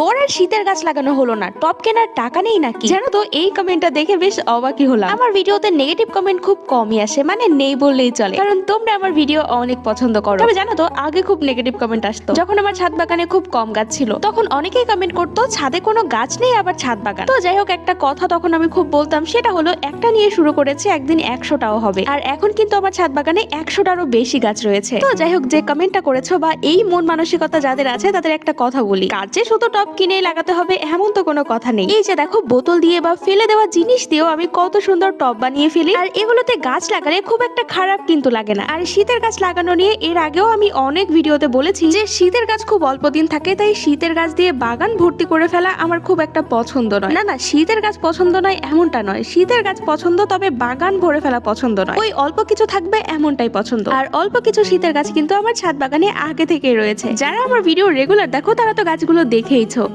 তোর আর শীতের গাছ লাগানো হলো না। টপ কেনার টাকা নেই নাকি? জানো তো, এই কমেন্টটা দেখে বেশ অবাকই হলাম। আমার ভিডিওতে নেগেটিভ কমেন্ট খুব কমই আসে মানে নেই বললেই চলে। কারণ তোমরা আমার ভিডিও অনেক পছন্দ করো। তবে জানো তো, আগে খুব নেগেটিভ কমেন্ট আসতো। যখন আমার ছাদ বাগানে খুব কম গাছ ছিল, তখন অনেকেই কমেন্ট করতো, ছাদে কোনো গাছ নেই আবার ছাদ বাগান। তো যাই হোক, একটা কথা তখন আমি খুব বলতাম, সেটা হলো একটা নিয়ে শুরু করেছে একদিন একশোটাও হবে। আর এখন কিন্তু আমার ছাদ বাগানে একশোটারও বেশি গাছ রয়েছে। তো যাই হোক, যে কমেন্টটা করেছ বা এই মন মানসিকতা যাদের আছে, তাদের একটা কথা বলি। কাজে শুধু টপ কিনেই লাগাতে হবে এমন তো কোনো কথা নেই। এই যে দেখো বোতল দিয়ে বা ফেলে দেওয়া জিনিস দিয়েও আমি কত সুন্দর টপ বানিয়ে ফেলি। আর এগুলোতে গাছ লাগালে খুব একটা খারাপ কিন্তু লাগে না। আর শীতের গাছ লাগানো নিয়ে এর আগেও আমি অনেক ভিডিওতে বলেছি যে শীতের গাছ খুব অল্প দিন থাকে তাই শীতের গাছ দিয়ে বাগান ভর্তি করে ফেলা আমার খুব একটা পছন্দ নয়। না না শীতের গাছ পছন্দ নয় এমনটা নয়। শীতের গাছ পছন্দ তবে বাগান ভরে ফেলা পছন্দ নয়। ওই অল্প কিছু থাকবে এমনটাই পছন্দ। আর অল্প কিছু শীতের গাছ কিন্তু আমার ছাদ বাগানে আগে থেকেই রয়েছে। যারা আমার ভিডিও রেগুলার দেখো তারা তো গাছগুলো দেখেইছো と